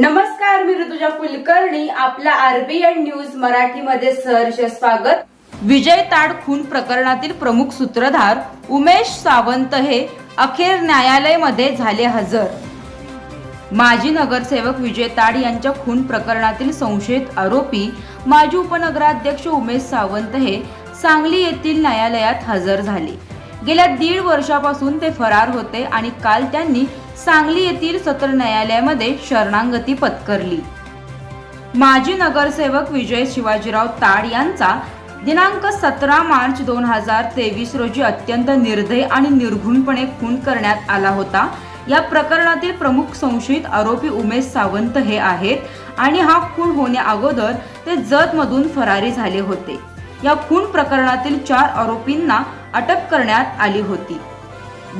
नमस्कार मिरु तुझ्या कुलकर्णी. आपला आरबीएन न्यूज मराठीमध्ये सहर्ष स्वागत. विजय ताड खून प्रकरणातील प्रमुख सूत्रधार उमेश सावंत हे अखेर न्यायालयामध्ये झाले हजर. माजी नगरसेवक विजय ताड यांच्या खून प्रकरणातील संशयित आरोपी माजी उपनगराध्यक्ष उमेश सावंत हे सांगली येथील न्यायालयात हजर झाले. गेल्या दीड वर्षापासून ते फरार होते आणि काल त्यांनी सांगली येथील सत्र न्यायालयामध्ये शरणांगती पत्करली. माजी नगरसेवक विजय शिवाजीराव ताड यांचा दिनांक सतरा मार्च दोन हजार तेवीस रोजी अत्यंत निर्दय आणि निर्घुणपणे खून करण्यात आला होता. या प्रकरणातील प्रमुख संशयित आरोपी उमेश सावंत हे आहेत आणि हा खून होण्या अगोदर ते जतमधून फरारी झाले होते. या खून प्रकरणातील चार आरोपींना अटक करण्यात आली होती.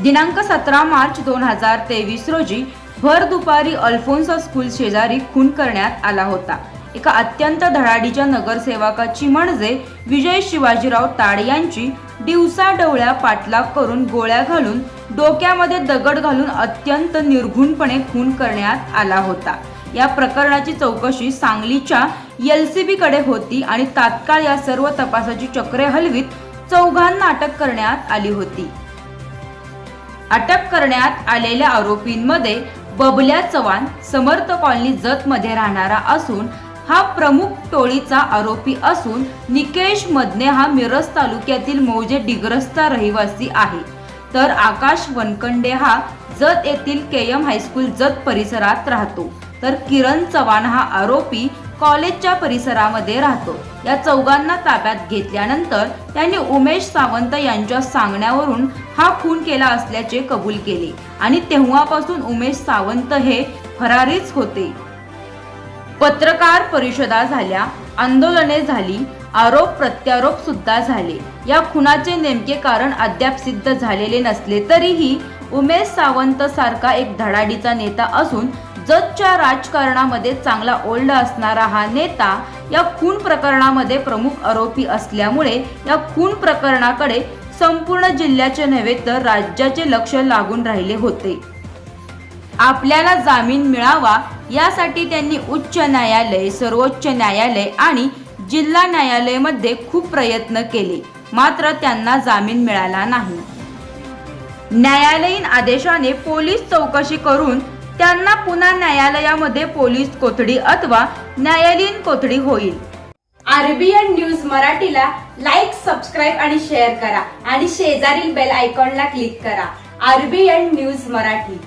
दिनांक सतरा मार्च दोन हजार तेवीस रोजी भर दुपारी अल्फोन्सा स्कूल शेजारी खून करण्यात आला होता. एका अत्यंत धडाडीच्या नगरसेवकाची म्हणजे विजय शिवाजीराव ताड यांची दिवसा डवळ्या पाठलाग करून गोळ्या घालून डोक्यामध्ये दगड घालून अत्यंत निर्घुणपणे खून करण्यात आला होता. या प्रकरणाची चौकशी सांगलीच्या एल सी कडे होती आणि तात्काळ या सर्व तपासाची चक्रे हलवीत चौघांना अटक करण्यात आली होती. अटक करण्यात आलेल्या आरोपींमध्ये बबल्या चव्हाण समर्थ कॉलनी जत मध्ये राहणारा असून हा प्रमुख टोळीचा आरोपी असून निकेश मदने हा मिरज तालुक्यातील मौजे डिग्रस्ता रहिवासी आहे. तर आकाश वनकंडे हा जत येथील केएम हायस्कूल जत परिसरात राहतो. तर किरण चव्हाण हा आरोपी कॉलेजच्या परिसरामध्ये राहतो. या चौघांना ताब्यात घेतल्यानंतर त्यांनी उमेश सावंत यांच्या सांगण्यावरून हा खून केला असल्याचे कबूल केले आणि तेव्हापासून उमेश सावंत हे फरारीच होते. पत्रकार परिषदा झाल्या आंदोलने झाली आरोप प्रत्यारोप सुद्धा झाले. या खुनाचे नेमके कारण अद्याप सिद्ध झालेले नसले तरीही उमेश सावंत सारखा एक धडाडीचा नेता असून जतच्या राजकारणामध्ये चांगला ओल्ड असणारा हा नेता या खून प्रकरणामध्ये प्रमुख आरोपी असल्यामुळे या खून प्रकरणाकडे संपूर्ण जिल्ह्याचे नव्हे तर राज्याचे लक्ष लागून राहिले होते. आपल्याला जामीन मिळावा यासाठी त्यांनी उच्च न्यायालय सर्वोच्च न्यायालय आणि जिल्हा न्यायालयामध्ये खूप प्रयत्न केले. मात्र त्यांना जामीन मिळाला नाही. न्यायालयीन आदेशाने पोलीस चौकशी करून त्यांना पुन्हा न्यायालयामध्ये पोलीस कोठडी अथवा न्यायालयीन कोठडी होईल. आरबीएन न्यूज मराठीला लाईक सबस्क्राईब आणि शेअर करा आणि शेजारील बेल आयकॉनला क्लिक करा. RBN news Marathi.